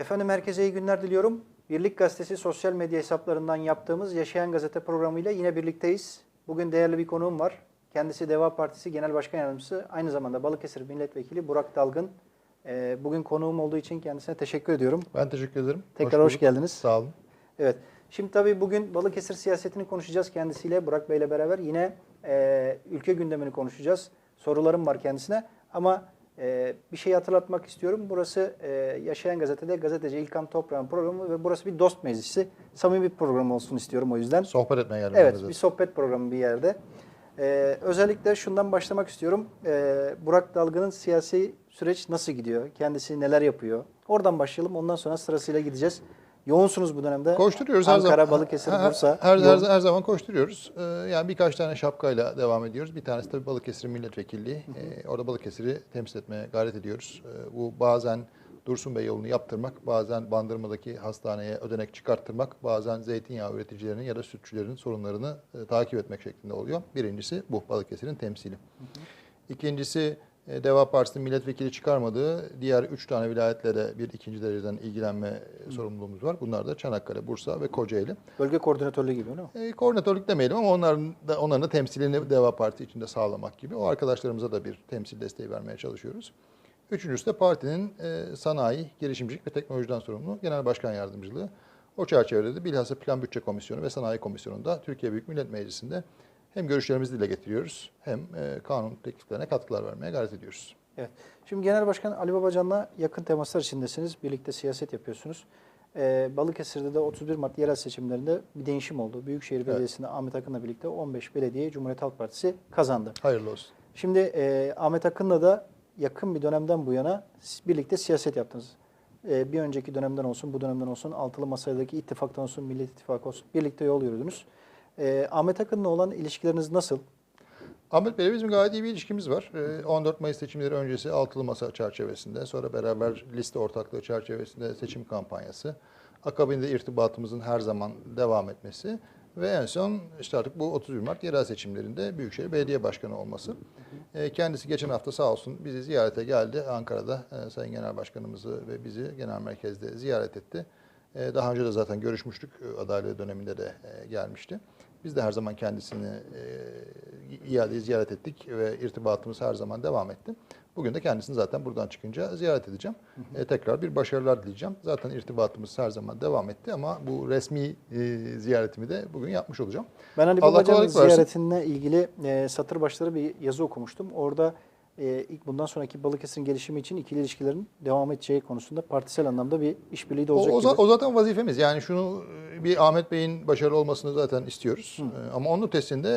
Efendim herkese iyi günler diliyorum. Birlik Gazetesi sosyal medya hesaplarından yaptığımız Yaşayan Gazete programıyla yine birlikteyiz. Bugün değerli bir konuğum var. Kendisi Deva Partisi Genel Başkan Yardımcısı, aynı zamanda Balıkesir Milletvekili Burak Dalgın. Ee, Bugün konuğum olduğu için kendisine teşekkür ediyorum. Ben teşekkür ederim. Tekrar hoş bulduk. geldiniz. Sağ olun. Evet. Şimdi tabii bugün Balıkesir siyasetini konuşacağız kendisiyle. Burak Bey'le beraber yine e, ülke gündemini konuşacağız. Sorularım var kendisine. Ama e, bir şey hatırlatmak istiyorum. Burası e, Yaşayan Gazete'de gazeteci İlkan Toprağ'ın programı ve burası bir dost meclisi. Samimi bir program olsun istiyorum o yüzden. Sohbet etmeye geldim. Evet, bir sohbet programı bir yerde. Ee, özellikle şundan başlamak istiyorum. Ee, Burak Dalgın'ın siyasi süreç nasıl gidiyor? Kendisi neler yapıyor? Oradan başlayalım. Ondan sonra sırasıyla gideceğiz. Yoğunsunuz bu dönemde. Koşturuyoruz her Ankara, zaman. Balıkesir, her, Bursa. Her, her, Yoğun. her zaman koşturuyoruz. Ee, yani birkaç tane şapkayla devam ediyoruz. Bir tanesi tabii Balıkesir milletvekilliği. Ee, orada Balıkesir'i temsil etmeye gayret ediyoruz. Ee, bu bazen Dursun Bey yolunu yaptırmak, bazen Bandırma'daki hastaneye ödenek çıkarttırmak, bazen zeytinyağı üreticilerinin ya da sütçülerin sorunlarını e, takip etmek şeklinde oluyor. Birincisi bu Balıkesir'in temsili. İkincisi e, Deva Partisi'nin milletvekili çıkarmadığı diğer üç tane vilayetlere bir ikinci dereceden ilgilenme sorumluluğumuz var. Bunlar da Çanakkale, Bursa ve Kocaeli. Bölge koordinatörlüğü gibi değil mi? E, koordinatörlük demeyelim ama onların da, onların da temsilini Deva Parti içinde sağlamak gibi. O arkadaşlarımıza da bir temsil desteği vermeye çalışıyoruz. Üçüncüsü de partinin e, sanayi, girişimcilik ve teknolojiden sorumlu genel başkan yardımcılığı. O çerçevede de bilhassa Plan Bütçe Komisyonu ve Sanayi Komisyonu'nda Türkiye Büyük Millet Meclisi'nde hem görüşlerimizi dile getiriyoruz hem e, kanun tekliflerine katkılar vermeye gayret ediyoruz. Evet. Şimdi Genel Başkan Ali Babacan'la yakın temaslar içindesiniz. Birlikte siyaset yapıyorsunuz. Ee, Balıkesir'de de 31 Mart yerel seçimlerinde bir değişim oldu. Büyükşehir Belediyesi'nde Ahmet Akın'la birlikte 15 belediye Cumhuriyet Halk Partisi kazandı. Hayırlı olsun. Şimdi e, Ahmet Akın'la da yakın bir dönemden bu yana birlikte siyaset yaptınız. E, bir önceki dönemden olsun, bu dönemden olsun, altılı masadaki ittifaktan olsun, Millet İttifakı olsun birlikte yol yürüdünüz. E, Ahmet Akın'la olan ilişkileriniz nasıl? Ahmet Bey'le bizim gayet iyi bir ilişkimiz var. Ee, 14 Mayıs seçimleri öncesi altılı masa çerçevesinde, sonra beraber liste ortaklığı çerçevesinde seçim kampanyası, akabinde irtibatımızın her zaman devam etmesi ve en son işte artık bu 31 Mart yerel seçimlerinde Büyükşehir Belediye Başkanı olması. Ee, Kendisi geçen hafta sağ olsun bizi ziyarete geldi. Ankara'da e, Sayın Genel Başkanımızı ve bizi genel merkezde ziyaret etti. Ee, Daha önce de zaten görüşmüştük. e, Adaylığı döneminde de e, gelmişti. Biz de her zaman kendisini e, iade ziyaret ettik ve irtibatımız her zaman devam etti. Bugün de kendisini zaten buradan çıkınca ziyaret edeceğim. E, tekrar bir başarılar dileyeceğim. Zaten irtibatımız her zaman devam etti ama bu resmi e, ziyaretimi de bugün yapmış olacağım. Ben Ali Allah Babacan'ın ziyaretinle ilgili e, satır başları bir yazı okumuştum. Orada e, ilk bundan sonraki Balıkesir'in gelişimi için ikili ilişkilerin devam edeceği konusunda partisel anlamda bir işbirliği de O, olacak o, za- gibi. o zaten vazifemiz. Yani şunu e, bir Ahmet Bey'in başarılı olmasını zaten istiyoruz. E, Ama onun ötesinde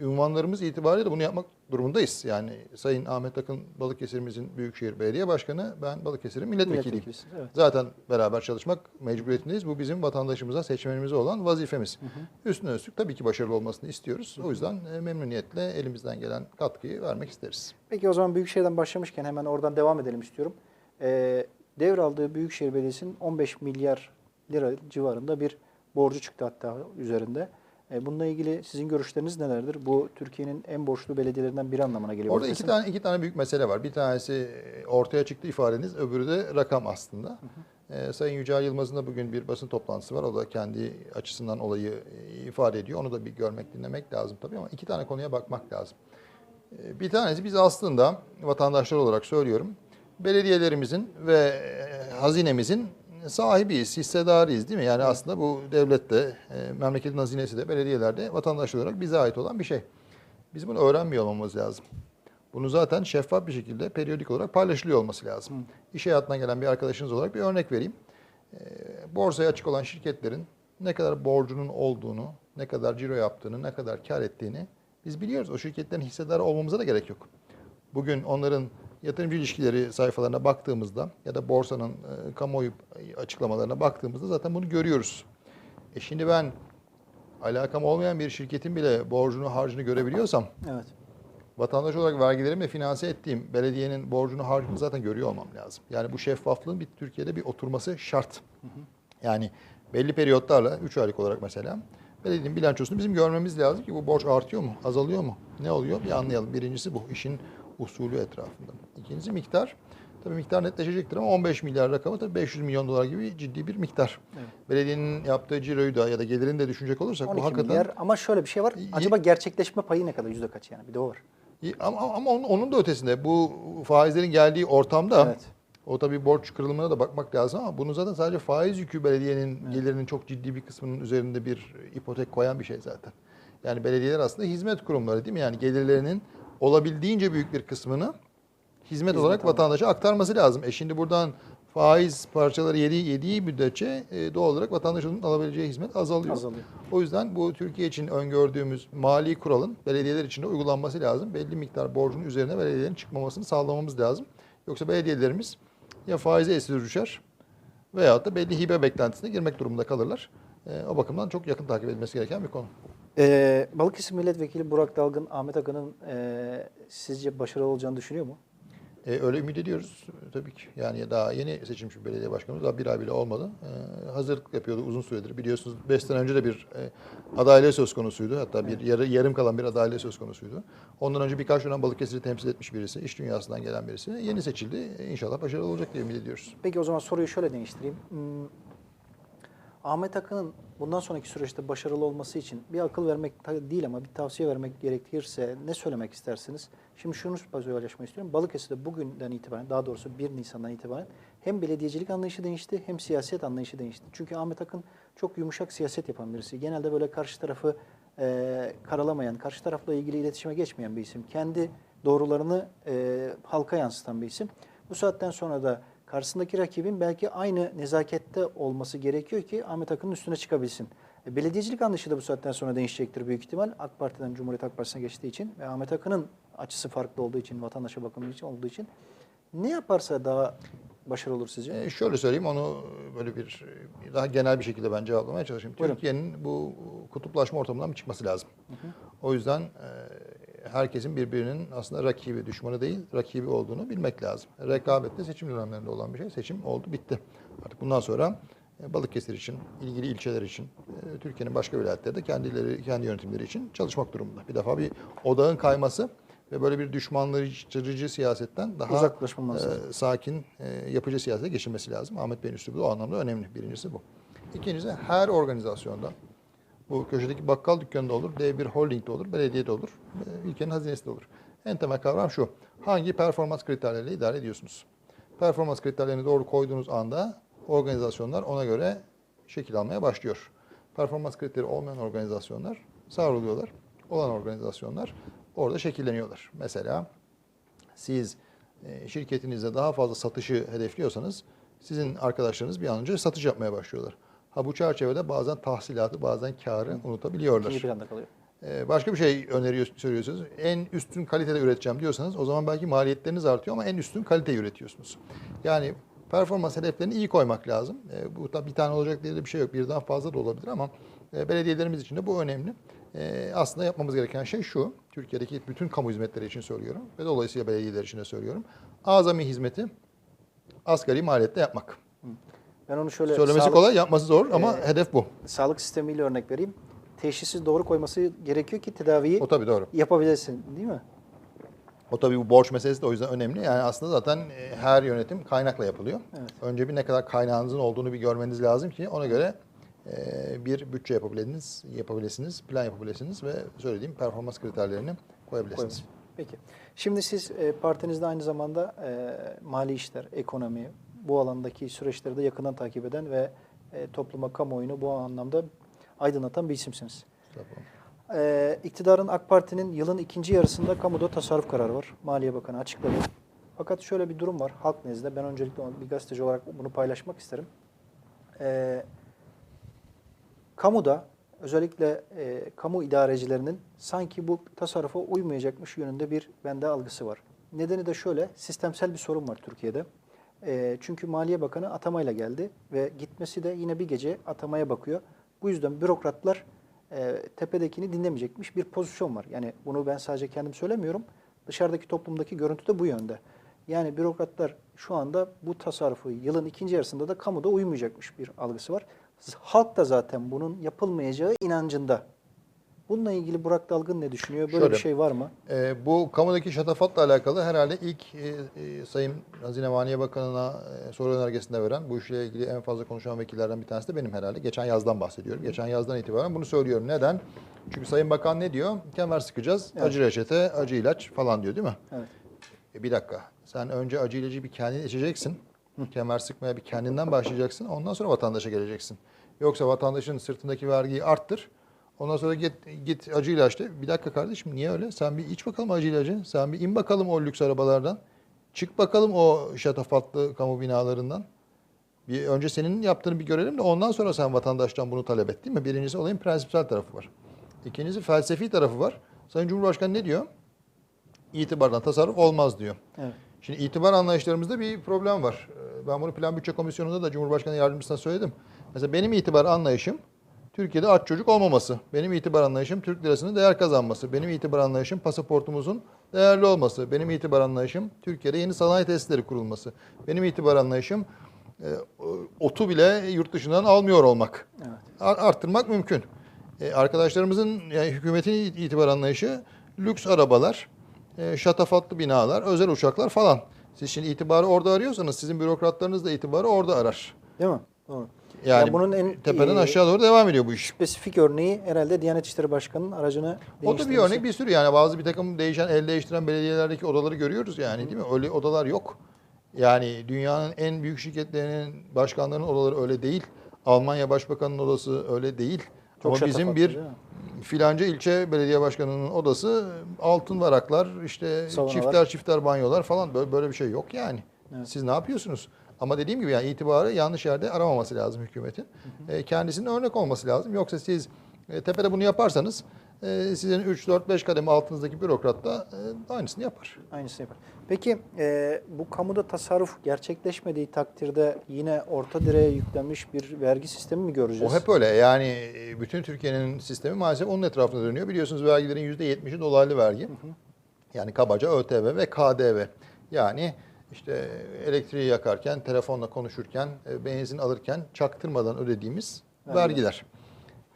e, ünvanlarımız itibariyle bunu yapmak durumundayız. Yani Sayın Ahmet Akın Balıkesir'imizin Büyükşehir Belediye Başkanı, ben Balıkesir'in milletvekiliyim. Evet. Zaten beraber çalışmak mecburiyetindeyiz. Bu bizim vatandaşımıza, seçmenimize olan vazifemiz. Üstüne üstlük tabii ki başarılı olmasını istiyoruz. O yüzden e, memnuniyetle elimizden gelen katkıyı vermek isteriz. Peki o zaman Büyükşehir'den başlamışken hemen oradan devam edelim istiyorum. E, devraldığı Büyükşehir Belediyesi'nin 15 milyar lira civarında bir borcu çıktı hatta üzerinde. E, bununla ilgili sizin görüşleriniz nelerdir? Bu Türkiye'nin en borçlu belediyelerinden biri anlamına geliyor. Orada iki tane iki tane büyük mesele var. Bir tanesi e, ortaya çıktı ifadeniz, öbürü de rakam aslında. Ee, Sayın Yücel Yılmaz'ın da bugün bir basın toplantısı var. O da kendi açısından olayı e, ifade ediyor. Onu da bir görmek, dinlemek lazım tabii ama iki tane konuya bakmak lazım. Ee, Bir tanesi biz aslında vatandaşlar olarak söylüyorum. Belediyelerimizin ve e, hazinemizin sahibiyiz, hissedarıyız değil mi? Yani aslında bu devlette, e, memleketin hazinesi de belediyelerde vatandaşlar olarak bize ait olan bir şey. Biz bunu öğrenmiyor olmamız lazım. Bunu zaten şeffaf bir şekilde periyodik olarak paylaşılıyor olması lazım. İş hayatından gelen bir arkadaşınız olarak bir örnek vereyim. Ee, Borsaya açık olan şirketlerin ne kadar borcunun olduğunu, ne kadar ciro yaptığını, ne kadar kar ettiğini biz biliyoruz. O şirketlerin hissedarı olmamıza da gerek yok. Bugün onların yatırımcı ilişkileri sayfalarına baktığımızda ya da borsanın e, kamuoyu açıklamalarına baktığımızda zaten bunu görüyoruz. E şimdi ben alakam olmayan bir şirketin bile borcunu harcını görebiliyorsam Evet. vatandaş olarak vergilerimle finanse ettiğim belediyenin borcunu harcını zaten görüyor olmam lazım. Yani bu şeffaflığın bir Türkiye'de bir oturması şart. Yani belli periyotlarla 3 aylık olarak mesela belediyenin bilançosunu bizim görmemiz lazım ki bu borç artıyor mu, azalıyor mu, ne oluyor bir anlayalım. Birincisi bu işin usulü etrafında. İkincisi miktar. Tabii miktar netleşecektir ama 15 milyar rakamı tabii 500 milyon dolar gibi ciddi bir miktar. Evet. Belediyenin yaptığı ciroyu da ya da gelirini de düşünecek olursak 12 bu hakikaten milyar ama şöyle bir şey var. Acaba gerçekleşme payı ne kadar? Yüzde kaç yani? Bir de o var. Ama, ama onun, onun da ötesinde bu faizlerin geldiği ortamda Evet. O tabii borç kırılımına da bakmak lazım ama bunu zaten sadece faiz yükü belediyenin gelirinin çok ciddi bir kısmının üzerinde bir ipotek koyan bir şey zaten. Yani belediyeler aslında hizmet kurumları değil mi? Yani gelirlerinin olabildiğince büyük bir kısmını hizmet, olarak almak. vatandaşa aktarması lazım. E şimdi buradan faiz parçaları yediği, yediği müddetçe e, doğal olarak vatandaşın alabileceği hizmet azalıyor. Azalıyor. O yüzden bu Türkiye için öngördüğümüz mali kuralın belediyeler için de uygulanması lazım. Belli miktar borcun üzerine belediyelerin çıkmamasını sağlamamız lazım. Yoksa belediyelerimiz ya faize esir düşer veyahut da belli hibe beklentisine girmek durumunda kalırlar. E, o bakımdan çok yakın takip edilmesi gereken bir konu. Ee, Balıkesir Milletvekili Burak Dalgın, Ahmet Akın'ın e, sizce başarılı olacağını düşünüyor mu? E, öyle ümit ediyoruz tabii ki. Yani daha yeni seçilmiş bir belediye başkanımız daha bir ay bile olmadı. E, hazırlık yapıyordu uzun süredir. Biliyorsunuz 5 sene önce de bir e, adaylığı söz konusuydu. Hatta bir yarı, yarım kalan bir adaylığı söz konusuydu. Ondan önce birkaç dönem Balıkesir'i temsil etmiş birisi, iş dünyasından gelen birisi. Yeni seçildi. E, İnşallah başarılı olacak diye ümit ediyoruz. Peki o zaman soruyu şöyle değiştireyim. Ahmet Akın'ın bundan sonraki süreçte başarılı olması için bir akıl vermek değil ama bir tavsiye vermek gerekirse ne söylemek istersiniz? Şimdi şunu paylaşmak istiyorum. Balıkesir'de bugünden itibaren, daha doğrusu 1 Nisan'dan itibaren hem belediyecilik anlayışı değişti hem siyaset anlayışı değişti. Çünkü Ahmet Akın çok yumuşak siyaset yapan birisi. Genelde böyle karşı tarafı e, karalamayan, karşı tarafla ilgili iletişime geçmeyen bir isim. Kendi doğrularını e, halka yansıtan bir isim. Bu saatten sonra da karşısındaki rakibin belki aynı nezakette olması gerekiyor ki Ahmet Akın'ın üstüne çıkabilsin. E, belediyecilik anlayışı da bu saatten sonra değişecektir büyük ihtimal. AK Parti'den Cumhuriyet Halk Partisi'ne geçtiği için ve Ahmet Akın'ın açısı farklı olduğu için, vatandaşa bakımı için olduğu için ne yaparsa daha başarılı olur sizce? E, şöyle söyleyeyim onu böyle bir daha genel bir şekilde ben cevaplamaya çalışayım. Türkiye'nin bu kutuplaşma ortamından bir çıkması lazım. O yüzden e, herkesin birbirinin aslında rakibi, düşmanı değil, rakibi olduğunu bilmek lazım. Rekabette seçim dönemlerinde olan bir şey. Seçim oldu, bitti. Artık bundan sonra e, Balıkesir için, ilgili ilçeler için, e, Türkiye'nin başka vilayetleri de kendileri, kendi yönetimleri için çalışmak durumunda. Bir defa bir odağın kayması ve böyle bir düşmanlaştırıcı siyasetten daha e, sakin, e, yapıcı siyasete geçilmesi lazım. Ahmet Bey'in üslubu o anlamda önemli. Birincisi bu. İkincisi her organizasyonda bu köşedeki bakkal dükkanında olur, dev bir holdingde olur, belediyede olur, ülkenin hazinesi de olur. En temel kavram şu. Hangi performans kriterleriyle idare ediyorsunuz? Performans kriterlerini doğru koyduğunuz anda organizasyonlar ona göre şekil almaya başlıyor. Performans kriteri olmayan organizasyonlar savruluyorlar. Olan organizasyonlar orada şekilleniyorlar. Mesela siz e, şirketinizde daha fazla satışı hedefliyorsanız sizin arkadaşlarınız bir an önce satış yapmaya başlıyorlar. Ha bu çerçevede bazen tahsilatı, bazen karı unutabiliyorlar. İkinci planda kalıyor. Ee, Başka bir şey öneriyor, söylüyorsunuz. En üstün kalitede üreteceğim diyorsanız o zaman belki maliyetleriniz artıyor ama en üstün kaliteyi üretiyorsunuz. Yani performans hedeflerini iyi koymak lazım. Ee, Bu da bir tane olacak diye de bir şey yok. Birden fazla da olabilir ama e, belediyelerimiz için de bu önemli. Ee, Aslında yapmamız gereken şey şu. Türkiye'deki bütün kamu hizmetleri için söylüyorum ve dolayısıyla belediyeler için de söylüyorum. Azami hizmeti asgari maliyette yapmak. Ben onu şöyle Söylemesi sağlık, kolay, yapması zor ama Ee, hedef bu. sağlık sistemiyle örnek vereyim. Teşhisi doğru koyması gerekiyor ki tedaviyi O tabii doğru. yapabilesin değil mi? O tabii bu borç meselesi de o yüzden önemli. Yani aslında zaten e, her yönetim kaynakla yapılıyor. Evet. Önce bir ne kadar kaynağınızın olduğunu bir görmeniz lazım ki ona göre e, bir bütçe yapabilirsiniz, yapabilirsiniz, plan yapabilirsiniz ve söylediğim performans kriterlerini koyabilirsiniz. Koymuş. Peki. Şimdi siz e, partinizde aynı zamanda e, mali işler, ekonomi, bu alandaki süreçleri de yakından takip eden ve e, topluma, kamuoyunu bu anlamda aydınlatan bir isimsiniz. Tamam. E, iktidarın AK Parti'nin yılın ikinci yarısında kamuda tasarruf kararı var. Maliye Bakanı açıkladı. Fakat şöyle bir durum var halk nezdinde. Ben öncelikle bir gazeteci olarak bunu paylaşmak isterim. E, kamuda özellikle e, kamu idarecilerinin sanki bu tasarrufa uymayacakmış yönünde bir bende algısı var. Nedeni de şöyle, sistemsel bir sorun var Türkiye'de. E, çünkü Maliye Bakanı atamayla geldi ve gitmesi de yine bir gece atamaya bakıyor. Bu yüzden bürokratlar e, tepedekini dinlemeyecekmiş bir pozisyon var. Yani bunu ben sadece kendim söylemiyorum. Dışarıdaki toplumdaki görüntü de bu yönde. Yani bürokratlar şu anda bu tasarrufu yılın ikinci yarısında da kamuda uymayacakmış bir algısı var. Halk da zaten bunun yapılmayacağı inancında. Bununla ilgili Burak Dalgın ne düşünüyor? Böyle Şöyle. bir şey var mı? Ee, bu kamudaki şatafatla alakalı herhalde ilk e, e, Sayın Hazine Maliye Bakanı'na e, soru önergesinde veren bu işle ilgili en fazla konuşan vekillerden bir tanesi de benim herhalde. Geçen yazdan bahsediyorum. Geçen yazdan itibaren bunu söylüyorum. Neden? Çünkü Sayın Bakan ne diyor? Kemer sıkacağız, Evet. acı reçete, acı ilaç falan diyor değil mi? Evet. E bir dakika. Sen önce acı ilacı bir kendin içeceksin. Kemer sıkmaya bir kendinden başlayacaksın. Ondan sonra vatandaşa geleceksin. Yoksa vatandaşın sırtındaki vergiyi arttır. Ondan sonra git, git acı ilaçla. Bir dakika kardeşim niye öyle? Sen bir iç bakalım acı ilacı. Sen bir in bakalım o lüks arabalardan. Çık bakalım o şatafatlı kamu binalarından. Bir önce senin yaptığını bir görelim de ondan sonra sen vatandaştan bunu talep et değil mi? Birincisi olayın prensipsel tarafı var. İkincisi felsefi tarafı var. Sayın Cumhurbaşkanı ne diyor? İtibardan tasarruf olmaz diyor. Evet. Şimdi itibar anlayışlarımızda bir problem var. Ee, Ben bunu Plan Bütçe Komisyonu'nda da Cumhurbaşkanı Yardımcısına söyledim. Mesela benim itibar anlayışım Türkiye'de aç çocuk olmaması. Benim itibar anlayışım Türk lirasının değer kazanması. Benim itibar anlayışım pasaportumuzun değerli olması. Benim itibar anlayışım Türkiye'de yeni sanayi tesisleri kurulması. Benim itibar anlayışım e, otu bile yurt dışından almıyor olmak. Evet. Ar- arttırmak mümkün. E, arkadaşlarımızın yani hükümetin itibar anlayışı lüks arabalar, e, şatafatlı binalar, özel uçaklar falan. Siz şimdi itibarı orada arıyorsanız sizin bürokratlarınız da itibarı orada arar. Değil mi? Doğru. Yani Ya bunun en tepeden e, aşağı doğru devam ediyor bu iş. spesifik örneği herhalde Diyanet İşleri Başkanı'nın aracını O da bir örnek bir sürü yani bazı bir takım değişen el değiştiren belediyelerdeki odaları görüyoruz yani değil mi? Öyle odalar yok. Yani dünyanın en büyük şirketlerinin başkanlarının odaları öyle değil. Almanya Başbakanı'nın odası öyle değil. Çok Ama bizim bir filanca ilçe belediye başkanının odası altın varaklar, işte Saunalar. çifter çifter banyolar falan böyle, böyle bir şey yok yani. Evet. Siz ne yapıyorsunuz? Ama dediğim gibi yani itibarı yanlış yerde aramaması lazım hükümetin. E, kendisinin örnek olması lazım. Yoksa siz e, tepede bunu yaparsanız e, sizin 3 4 5 kademe altınızdaki bürokrat da e, aynısını yapar. Aynısını yapar. Peki e, bu kamuda tasarruf gerçekleşmediği takdirde yine orta direğe yüklenmiş bir vergi sistemi mi göreceğiz? O hep öyle. Yani e, bütün Türkiye'nin sistemi maalesef onun etrafında dönüyor. Biliyorsunuz vergilerin %70'i dolaylı vergi. Yani kabaca ÖTV ve KDV. Yani işte elektriği yakarken, telefonla konuşurken, e, benzin alırken çaktırmadan ödediğimiz Vergiler. vergiler.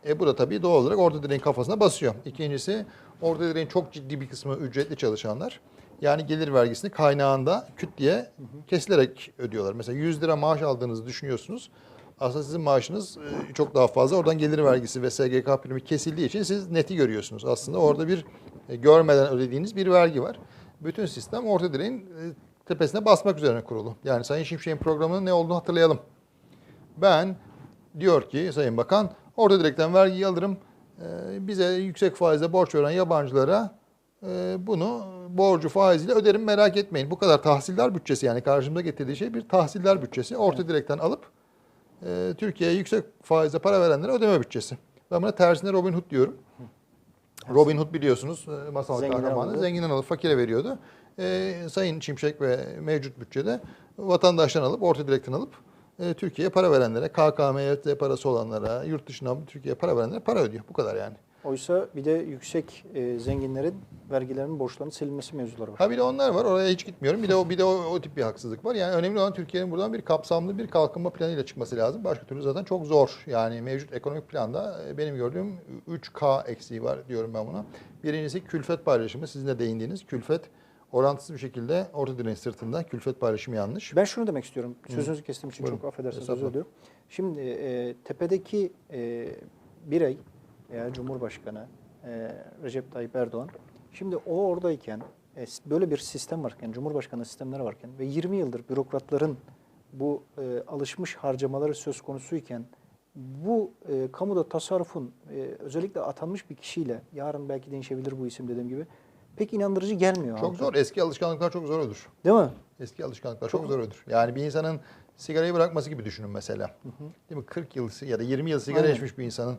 E bu da tabii doğal olarak orta direğin kafasına basıyor. İkincisi orta direğin çok ciddi bir kısmı ücretli çalışanlar. Yani gelir vergisini kaynağında küt diye kesilerek ödüyorlar. Mesela 100 lira maaş aldığınızı düşünüyorsunuz. Aslında sizin maaşınız e, çok daha fazla. Oradan gelir vergisi ve SGK primi kesildiği için siz neti görüyorsunuz. Aslında orada bir e, görmeden ödediğiniz bir vergi var. Bütün sistem orta direğin tepesine basmak üzerine kurulu. Yani Sayın Şimşek'in programının ne olduğunu hatırlayalım. Ben diyor ki Sayın Bakan orada direkten vergiyi alırım. Ee, bize yüksek faizle borç veren yabancılara e, bunu borcu faiziyle öderim merak etmeyin. Bu kadar tahsildar bütçesi yani karşımıza getirdiği şey bir tahsildar bütçesi. Orta direkten alıp e, Türkiye'ye yüksek faizle para verenlere ödeme bütçesi. Ben buna tersine Robin Hood diyorum. Robin Hood biliyorsunuz e, masal kahramanı. Zenginden alıp fakire veriyordu. E, Sayın Şimşek ve mevcut bütçede vatandaştan alıp orta direkten alıp e, Türkiye'ye para verenlere, KKM'ye parası olanlara, yurt dışından Türkiye'ye para verenlere para ödüyor. Bu kadar yani. Oysa bir de yüksek e, zenginlerin vergilerinin borçlarının silinmesi mevzuları var. Ha bir de onlar var. Oraya hiç gitmiyorum. Bir de o bir de o, o tip bir haksızlık var. Yani önemli olan Türkiye'nin buradan bir kapsamlı bir kalkınma planıyla çıkması lazım. Başka türlü zaten çok zor. Yani mevcut ekonomik planda e, benim gördüğüm 3K eksiği var diyorum ben buna. Birincisi külfet paylaşımı. Sizin de değindiğiniz külfet orantısız bir şekilde orta direğin sırtında külfet paylaşımı yanlış. Ben şunu demek istiyorum. Sözünüzü kestiğim için Buyurun. çok affedersiniz özür diliyorum. Şimdi e, tepedeki e, birey veya Cumhurbaşkanı e, Recep Tayyip Erdoğan şimdi o oradayken e, böyle bir sistem varken, Cumhurbaşkanı sistemleri varken ve 20 yıldır bürokratların bu e, alışmış harcamaları söz konusuyken bu e, kamuda tasarrufun e, özellikle atanmış bir kişiyle yarın belki değişebilir bu isim dediğim gibi pek inandırıcı gelmiyor. Çok halka. zor. Eski alışkanlıklar çok zor ölür. Değil mi? Eski alışkanlıklar Çok- çok, zor ölür. Yani bir insanın sigarayı bırakması gibi düşünün mesela. Değil mi? 40 yıl ya da 20 yıl sigara Aynen. içmiş bir insanın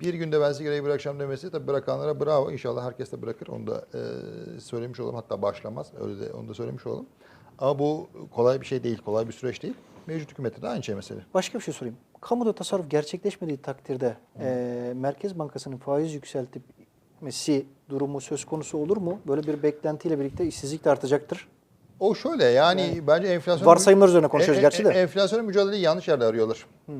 bir günde ben sigarayı bırakacağım demesi tabii bırakanlara bravo. İnşallah herkes de bırakır. Onu da e, söylemiş olalım. Hatta başlamaz. Öyle de onu da söylemiş olalım. Ama bu kolay bir şey değil. Kolay bir süreç değil. Mevcut hükümette de aynı şey mesele. Başka bir şey sorayım. Kamuda tasarruf gerçekleşmediği takdirde e, Merkez Bankası'nın faiz yükseltmesi durumu söz konusu olur mu? Böyle bir beklentiyle birlikte işsizlik de artacaktır. O şöyle yani, bence enflasyon... Varsayımlar üzerine konuşuyoruz E- e- gerçi de. Enflasyonun mücadeleyi yanlış yerde arıyorlar. Hı.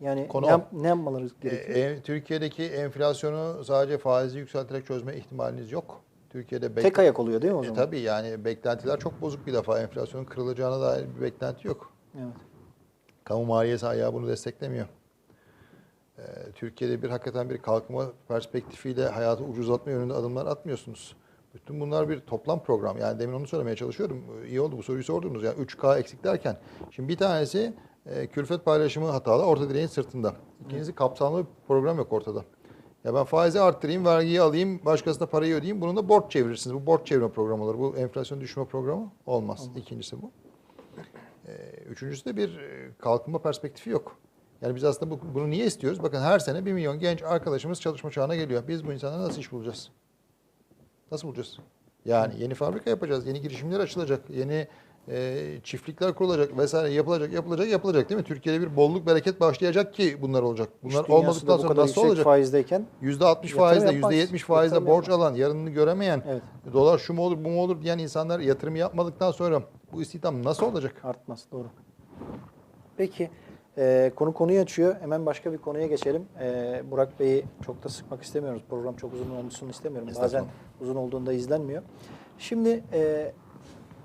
Yani Konu ne, yap- ne yapmaları E, gerekiyor? e, Türkiye'deki enflasyonu sadece faizi yükselterek çözme ihtimaliniz yok. Türkiye'de Tek ayak oluyor değil mi o E, zaman? tabii yani beklentiler çok bozuk bir defa. Enflasyonun kırılacağına dair bir beklenti yok. Evet. Kamu maliyesi ayağı bunu desteklemiyor. Ee, Türkiye'de bir hakikaten bir kalkınma perspektifiyle hayatı ucuzlatma yönünde adımlar atmıyorsunuz. Bütün bunlar bir toplam program. Yani demin onu söylemeye çalışıyorum. Ee, İyi oldu bu soruyu sordunuz. Yani 3K eksik derken. Şimdi bir tanesi e, külfet paylaşımı hatalı orta direğin sırtında. İkincisi kapsamlı bir program yok ortada. Ya ben faizi arttırayım, vergiyi alayım, başkasına parayı ödeyeyim. Bunu da borç çevirirsiniz. Bu borç çevirme programı olur. Bu enflasyon düşürme programı olmaz. İkincisi bu. Ee, Üçüncüsü de bir e, kalkınma perspektifi yok. Yani biz aslında bu, bunu niye istiyoruz? Bakın her sene bir milyon genç arkadaşımız çalışma çağına geliyor. Biz bu insanlara nasıl iş bulacağız? Nasıl bulacağız? Yani yeni fabrika yapacağız, yeni girişimler açılacak, yeni e, çiftlikler kurulacak vesaire yapılacak, yapılacak, yapılacak değil mi? Türkiye'de bir bolluk bereket başlayacak ki bunlar olacak. Bunlar olmadıktan sonra nasıl olacak? faizdeyken %60 Yatırım faizle, yapmaz. %70 faizle borç yapmaz. alan, yarınını göremeyen, Evet. dolar şu mu olur, bu mu olur diyen insanlar yatırım yapmadıktan sonra bu istihdam nasıl olacak? artmaz. Doğru. Peki e, konu konuyu açıyor. Hemen başka bir konuya geçelim. E, Burak Bey'i çok da sıkmak istemiyoruz. Program çok uzun olmasını istemiyorum. Bazen uzun olduğunda izlenmiyor. Şimdi e,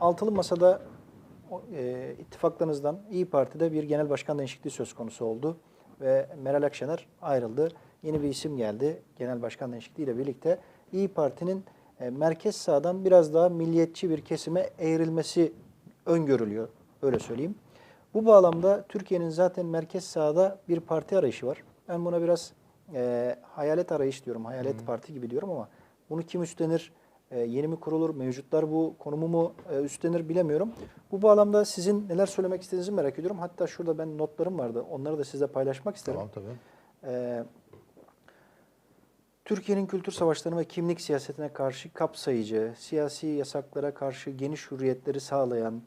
Altılı Masa'da e, ittifaklarınızdan İyi Parti'de bir genel başkan değişikliği söz konusu oldu. Ve Meral Akşener ayrıldı. Yeni bir isim geldi genel başkan değişikliğiyle birlikte. İyi Parti'nin e, merkez sağdan biraz daha milliyetçi bir kesime eğrilmesi öngörülüyor. Öyle söyleyeyim. Bu bağlamda Türkiye'nin zaten merkez sağda bir parti arayışı var. Ben buna biraz e, hayalet arayış diyorum. Hayalet parti gibi diyorum ama bunu kim üstlenir? E, yeni mi kurulur? Mevcutlar bu konumu mu e, üstlenir bilemiyorum. Bu bağlamda sizin neler söylemek istediğinizi merak ediyorum. Hatta şurada ben notlarım vardı. Onları da sizle paylaşmak isterim. Tamam tabii. Ee, Türkiye'nin kültür savaşlarına ve kimlik siyasetine karşı kapsayıcı, siyasi yasaklara karşı geniş hürriyetleri sağlayan,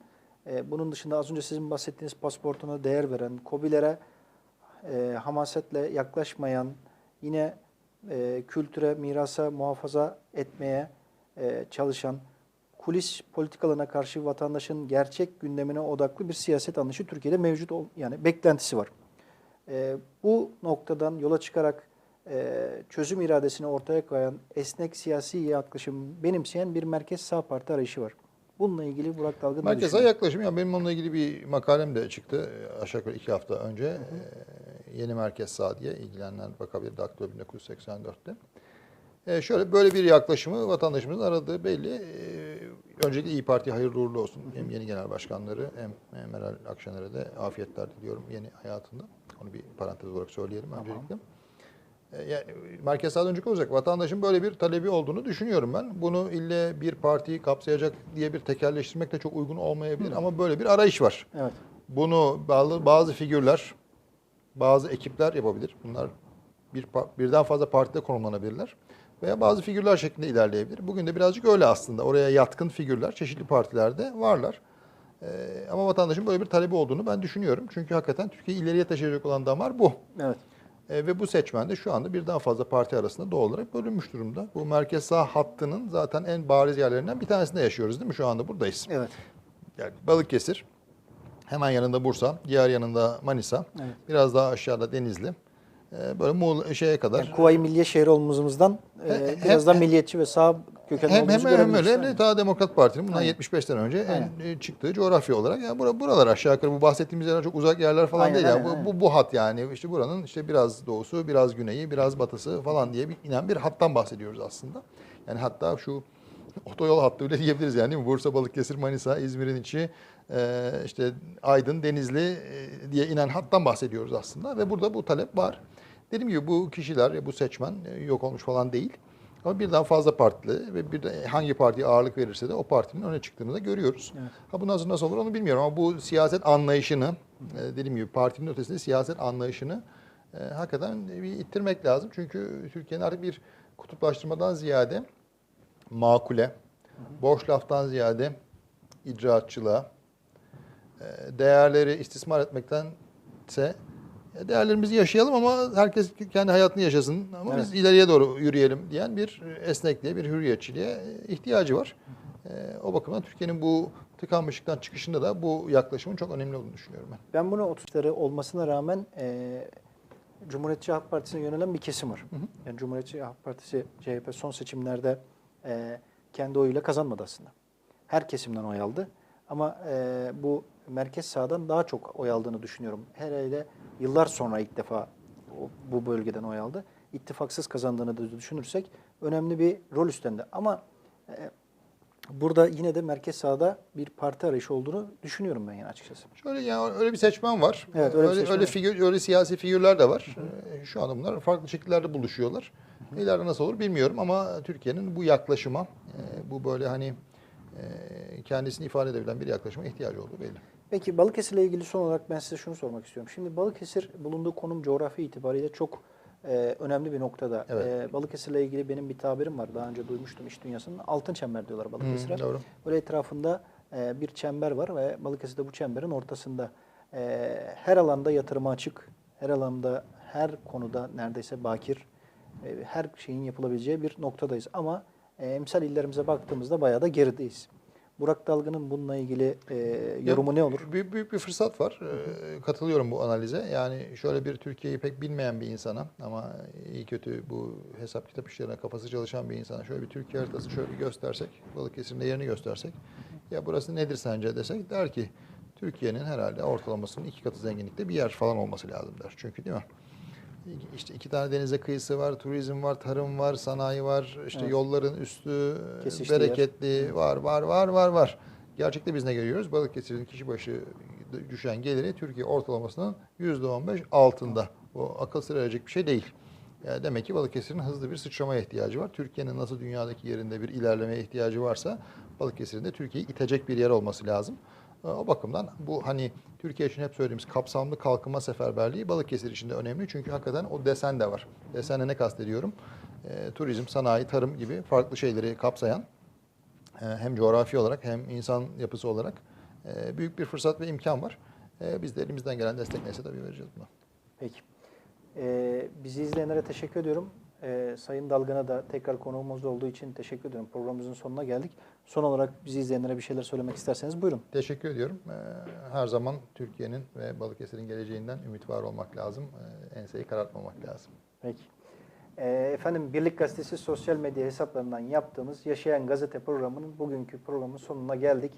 e, bunun dışında az önce sizin bahsettiğiniz pasaportuna değer veren, COBİ'lere e, hamasetle yaklaşmayan, yine e, kültüre, mirasa muhafaza etmeye e, çalışan, kulis politikalarına karşı vatandaşın gerçek gündemine odaklı bir siyaset anlayışı Türkiye'de mevcut ol, yani beklentisi var. E, bu noktadan yola çıkarak e, çözüm iradesini ortaya koyan esnek siyasi yaklaşım benimseyen bir merkez sağ parti arayışı var. Bununla ilgili Burak Dalgın ne Merkeze yaklaşım. Ya benim onunla ilgili bir makalem de çıktı aşağı yukarı iki hafta önce. E, Yeni Merkez Sağ diye ilgilenenler bakabilir Daktilo 1984'te. E, şöyle böyle bir yaklaşımı vatandaşımızın aradığı belli. E, öncelikle İyi Parti hayırlı uğurlu olsun. Hem yeni genel başkanları hem Meral Akşener'e de afiyetler diliyorum yeni hayatında. Onu bir parantez olarak söyleyelim öncelikle. E, Yani merkez sağ dönecek olacak. Vatandaşın böyle bir talebi olduğunu düşünüyorum ben. Bunu ille bir partiyi kapsayacak diye bir tekerleştirmek de çok uygun olmayabilir ama böyle bir arayış var. Evet. Bunu bazı, bazı figürler, bazı ekipler yapabilir. Bunlar bir birden fazla partide konumlanabilirler. Veya bazı figürler şeklinde ilerleyebilir. Bugün de birazcık öyle aslında. Oraya yatkın figürler çeşitli partilerde varlar. Ee, ama vatandaşın böyle bir talebi olduğunu ben düşünüyorum. Çünkü hakikaten Türkiye'yi ileriye taşıyacak olan damar bu. Evet. E, ve bu seçmen de şu anda birden fazla parti arasında doğal olarak bölünmüş durumda. Bu merkez sağ hattının zaten en bariz yerlerinden bir tanesinde yaşıyoruz değil mi? Şu anda buradayız. Evet. Yani Balıkesir, hemen yanında Bursa, diğer yanında Manisa, Evet. biraz daha aşağıda Denizli. E, böyle Muğla şeye kadar. Yani Kuvayi Milliye şehri olmamızdan e, biraz daha hem- milliyetçi ve sağ kökenli hem hem hem öyle hem de ta Demokrat Parti'nin bundan Aynen. 75 sene önce en Aynen. e, çıktığı coğrafya olarak yani bura, buralar aşağı yukarı bu bahsettiğimiz yerler çok uzak yerler falan Aynen, değil ya. aynen, Bu, bu bu hat yani işte buranın işte biraz doğusu, biraz güneyi, biraz batısı falan diye bir inen bir hattan bahsediyoruz aslında. Yani hatta şu otoyol hattı bile diyebiliriz yani değil mi? Bursa, Balıkesir, Manisa, İzmir'in içi, e, işte Aydın, Denizli e, diye inen hattan bahsediyoruz aslında ve burada bu talep var. Dediğim gibi bu kişiler, bu seçmen e, yok olmuş falan değil. Ama birden fazla partili ve bir de hangi partiye ağırlık verirse de o partinin öne çıktığını da görüyoruz. Evet. Ha bu nasıl nasıl olur onu bilmiyorum ama bu siyaset anlayışını, e, dediğim gibi partinin ötesinde siyaset anlayışını e, hakikaten bir ittirmek lazım. Çünkü Türkiye'nin artık bir kutuplaştırmadan ziyade makule, boş laftan ziyade icraatçılığa, e, değerleri istismar etmektense e, değerlerimizi yaşayalım ama herkes kendi hayatını yaşasın ama biz ileriye doğru yürüyelim diyen bir esnekliğe, bir hürriyetçiliğe ihtiyacı var. E, O bakımdan Türkiye'nin bu tıkanmışlıktan çıkışında da bu yaklaşımın çok önemli olduğunu düşünüyorum ben. Ben bunu 30'ları olmasına rağmen e, Cumhuriyetçi Halk Partisi'ne yönelen bir kesim var. Yani Cumhuriyetçi Halk Partisi CHP son seçimlerde e, kendi oyuyla kazanmadı aslında. Her kesimden oy aldı. Ama e, bu merkez sağdan daha çok oy aldığını düşünüyorum. Herhalde yıllar sonra ilk defa bu bölgeden oy aldı. İttifaksız kazandığını da düşünürsek önemli bir rol üstlendi. Ama e, burada yine de merkez sağda bir parti arayışı olduğunu düşünüyorum ben yani açıkçası. Şöyle yani öyle bir seçmen var. Evet, öyle öyle, seçmen öyle var. figür, öyle siyasi figürler de var. Ee, Şu anda bunlar farklı şekillerde buluşuyorlar. İleride nasıl olur bilmiyorum ama Türkiye'nin bu yaklaşıma, e, bu böyle hani e, kendisini ifade edebilen bir yaklaşıma ihtiyacı olduğu belli. Peki Balıkesir'le ilgili son olarak ben size şunu sormak istiyorum. Şimdi Balıkesir bulunduğu konum coğrafi itibariyle çok e, önemli bir noktada. Evet. E, Balıkesir'le ilgili benim bir tabirim var. Daha önce duymuştum iş dünyasının. Altın çember diyorlar Balıkesir'e. Hı, doğru. Böyle etrafında e, bir çember var ve Balıkesir'de bu çemberin ortasında. E, her alanda yatırıma açık, her alanda, her konuda neredeyse bakir, e, her şeyin yapılabileceği bir noktadayız. Ama e, emsal illerimize baktığımızda bayağı da gerideyiz. Burak Dalgın'ın bununla ilgili e, yorumu ne olur? Büyük, büyük bir fırsat var. Ee, Katılıyorum bu analize. Yani şöyle bir Türkiye'yi pek bilmeyen bir insana ama iyi kötü bu hesap kitap işlerine kafası çalışan bir insana şöyle bir Türkiye haritası şöyle göstersek, Balıkesir'in yerini göstersek, ya burası nedir sence desek der ki Türkiye'nin herhalde ortalamasının iki katı zenginlikte bir yer falan olması lazım der. Çünkü değil mi? İşte iki tane denize kıyısı var, turizm var, tarım var, sanayi var, işte Evet. yolların üstü Kesiştiği yer. bereketli var, var, var, var, var. Gerçekte biz ne görüyoruz? Balıkesir'in kişi başı düşen geliri Türkiye ortalamasının %15 altında. Bu akıl sır erecek bir şey değil. Yani demek ki Balıkesir'in hızlı bir sıçramaya ihtiyacı var. Türkiye'nin nasıl dünyadaki yerinde bir ilerlemeye ihtiyacı varsa Balıkesir'in de Türkiye'yi itecek bir yer olması lazım. Ee, O bakımdan bu hani Türkiye için hep söylediğimiz kapsamlı kalkınma seferberliği Balıkesir için de önemli. Çünkü hakikaten o desen de var. Desenle ne kastediyorum? Ee, turizm, sanayi, tarım gibi farklı şeyleri kapsayan e, hem coğrafi olarak hem insan yapısı olarak e, büyük bir fırsat ve imkan var. E, Biz de elimizden gelen destek neyse tabii vereceğiz buna. Peki. Ee, bizi izleyenlere teşekkür ediyorum. Ee, Sayın Dalgın'a da tekrar konuğumuz olduğu için teşekkür ediyorum. Programımızın sonuna geldik. Son olarak bizi izleyenlere bir şeyler söylemek isterseniz buyurun. Teşekkür ediyorum. E, Her zaman Türkiye'nin ve Balıkesir'in geleceğinden ümit var olmak lazım. E, Enseyi karartmamak lazım. Peki. Ee, efendim Birlik Gazetesi sosyal medya hesaplarından yaptığımız Yaşayan Gazete programının bugünkü programın sonuna geldik.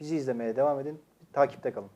Bizi izlemeye devam edin. Takipte kalın.